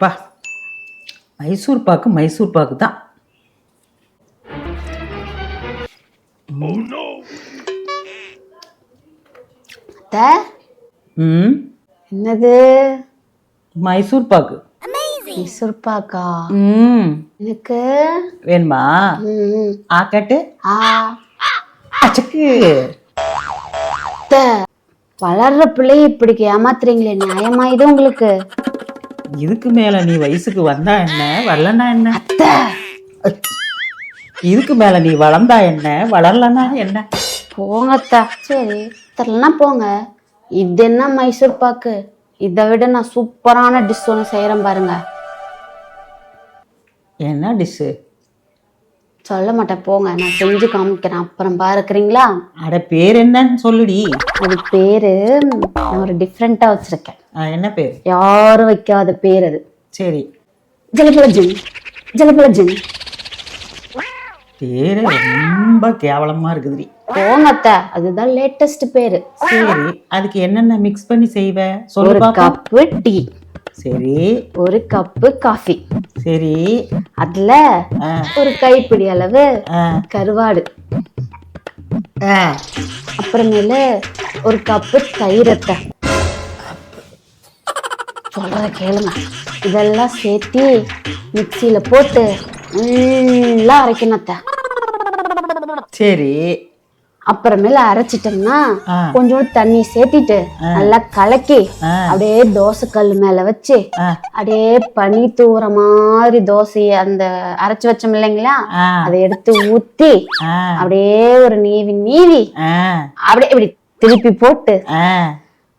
பா மைசூர் பாக்கு மைசூர் பாக்கு தான். அத்தை? ம். என்னது? மைசூர் பாக்கு. மைசூர் பாக்கா? ம். எனக்கு? வேணுமா? ம், ஆக்கட்டு ஆ. அச்சக்கு. வளர்ற பிள்ளைய இப்படி ஏமாத்துறீங்களே நியாயமா இது உங்களுக்கு? இதுக்கு மேல நீ வயசுக்கு வந்தா என்ன? வரலன்னா என்ன? அத்தை! இதுக்கு மேல நீ வளர்ந்தா என்ன? வளரலன்னா என்ன? போங்க அத்தை. சரி. தெரியலனா போங்க. இது என்ன மைசூர் பாக்கு? இதை விட நான் சூப்பரான டிஷ் ஒன்று செய்கிறேன் பாருங்க. என்ன டிஷ்ஷு சொல்ல மாட்டேன் போங்க. நான் செஞ்சு காமிக்கிறேன். அப்புறம் பாருக்கிறீங்களா? அட பேர் என்னன்னு சொல்லுடி. அது பேரு நான் ஒரு டிஃப்ரெண்ட்டாக வச்சிருக்கேன். ஆ, என்ன பேர்? யாரும் வைக்காத பேர் அது. சரி. ஜலபலஜன் ஜலபலஜன் பேரு ரொம்ப கேவலமா இருக்குதுடி. போங்க அத்தை. அதுதான் லேட்டஸ்ட் பேரு. சரி அதுக்கு என்னென்ன மிக்ஸ் பண்ணி செய்வ? சொல்லு ஒரு பாப்போம். கப்பு டீ சரி. ஒரு கப்பு காஃபி சரி. அதுல ஒரு கைப்பிடி அளவு கருவாடு. அப்புறமேல ஒரு கப்பு தயிரத்தை சொல்றத கேளுங்க. இதெல்லாம் சேர்த்து மிக்சியில போட்டு நல்லா அரைக்கணும் சரி. அப்புறமேல அரைச்சிட்டோம்னா. கொஞ்சோண்டு தண்ணி சேர்த்திட்டு நல்லா கலக்கி. அப்படியே தோசை கல் மேல வச்சு அப்படியே பனி தூர மாதிரி தோசைய அந்த அரைச்சு வச்சோம் இல்லைங்களா? அதை எடுத்து ஊத்தி அப்படியே ஒரு நீவி நீவி அப்படியே இப்படி திருப்பி போட்டு.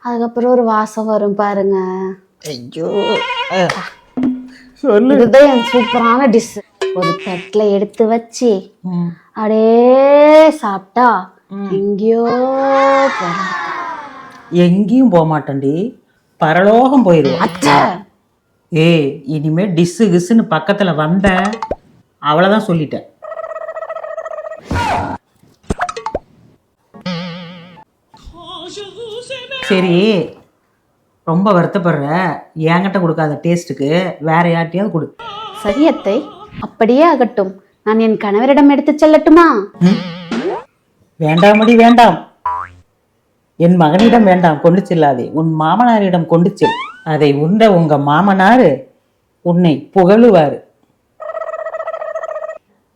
அதுக்கப்புறம் ஒரு வாசம் வரும் பாருங்க. ஐயோ. இதுதான் என் சூப்பரான டிஷ் ஒரு தட்டுல எடுத்து வச்சு. அப்படியே சாப்பிட்டா எங்கேயோ எங்கேயும் போக மாட்டேன்டி. பரலோகம் போயிடுவேன் அத்தை ஏய் இனிமே டிஸ்ஸு கிஸ்ஸுன்னு பக்கத்துல வந்த அவ்வளவுதான் சொல்லிட்டேன். சரி ரொம்ப வருத்தப்படுற. என்கிட்ட கொடுக்காத டேஸ்ட்டுக்கு வேற யார்ட்டையாவது கொடு. சரி அத்தை அப்படியே ஆகட்டும் நான் என் கணவரிடம் எடுத்து செல்லட்டுமா? வேண்டாமடி வேண்டாம். என் மகனிடம் வேண்டாம் கொண்டு செல்லாதே. உன் மாமனாரிடம் கொண்டு செல். அதை உண்ட உங்க மாமனாரு உன்னை புகழுவாரு.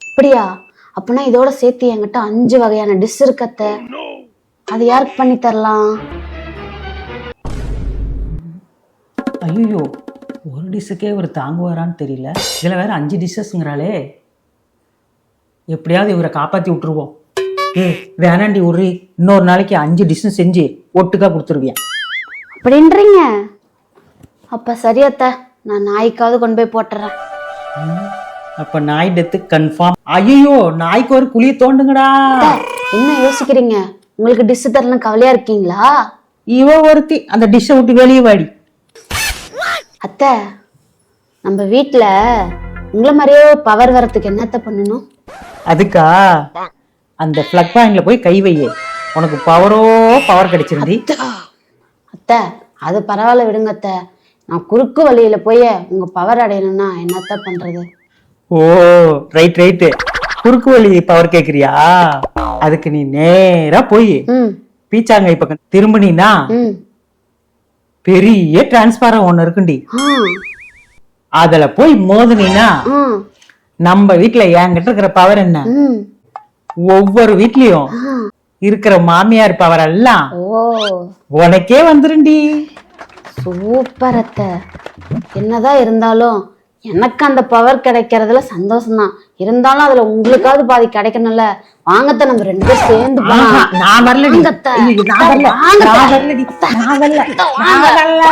அப்படியா? அப்பனா இதோட சேர்த்து என்கிட்ட அஞ்சு வகையான டிஷ் இருக்கு அத்தை. அது யாருக்கு பண்ணி தரலாம்? ஐயோ ஒரு டிஷ்ஷுக்கே இவர் தாங்குவாரான்னு தெரியல. இதில் வேற அஞ்சு டிஷ்ஷஸ்ங்கிறாளே எப்படியாவது இவரை காப்பாற்றி விட்டுருவோம். ஏ வேணாண்டி உர்ரி இன்னொரு நாளைக்கு அஞ்சு டிஷ்ஷும் செஞ்சு ஒட்டுக்கா கொடுத்துருவியா? அப்படின்றீங்க அப்ப சரி அத்தை நான் நாய்க்காவது கொண்டு போய் போட்டுறேன். அப்போ நாய் டெத்து கன்ஃபார்ம் ஐயோ நாய்க்கு ஒரு குழியை தோண்டுங்கடா. என்ன யோசிக்கிறீங்க? உங்களுக்கு டிஷ் தரணும் கவலையா இருக்கீங்களா? இவ ஒருத்தி அந்த டிஷ்ஷை விட்டு வெளியே வாடி. அத்தை நம்ம வீட்ல உங்களை மாதிரியே பவர் வரத்துக்கு என்னத்த பண்ணணும்? அதுக்கா அந்த ஃப்ளக் பாயிண்ட்ல போய் கை வையே. உனக்கு பவரோ பவர் கிடைச்சிருந்தி. அத்தை அது பரவாயில்ல விடுங்க அத்தை. நான் குறுக்கு வழியில போய் உங்க பவர் அடையணும்னா என்னத்த பண்றது? ஓ ரைட் ரைட்டு குறுக்கு வழி பவர் கேக்குறியா? அதுக்கு நீ நேரா போய். பீச்சாங்கை பக்கம் திரும்பினா பெரிய டிரான்ஸ்பாரம் ஒண்ணு இருக்குண்டி. அதுல போய் மோதுனீனா நம்ம வீட்ல என்கிட்ட இருக்கிற பவர் என்ன? ஒவ்வொரு வீட்லயும் இருக்கிற மாமியார் பவர் எல்லாம் ஓ. உனக்கே வந்துருண்டி. சூப்பர் அத்தை. என்னதான் இருந்தாலும் எனக்கு அந்த பவர் கிடைக்கிறதுல சந்தோஷம்தான். இருந்தாலும் அதுல உங்களுக்காவது பாதி கிடைக்கணும்ல. வாங்கத்த நம்ம ரெண்டு பேரும் சேர்ந்து நான் வரல. நான் வரலடி. நான் வரல. நான் வரல.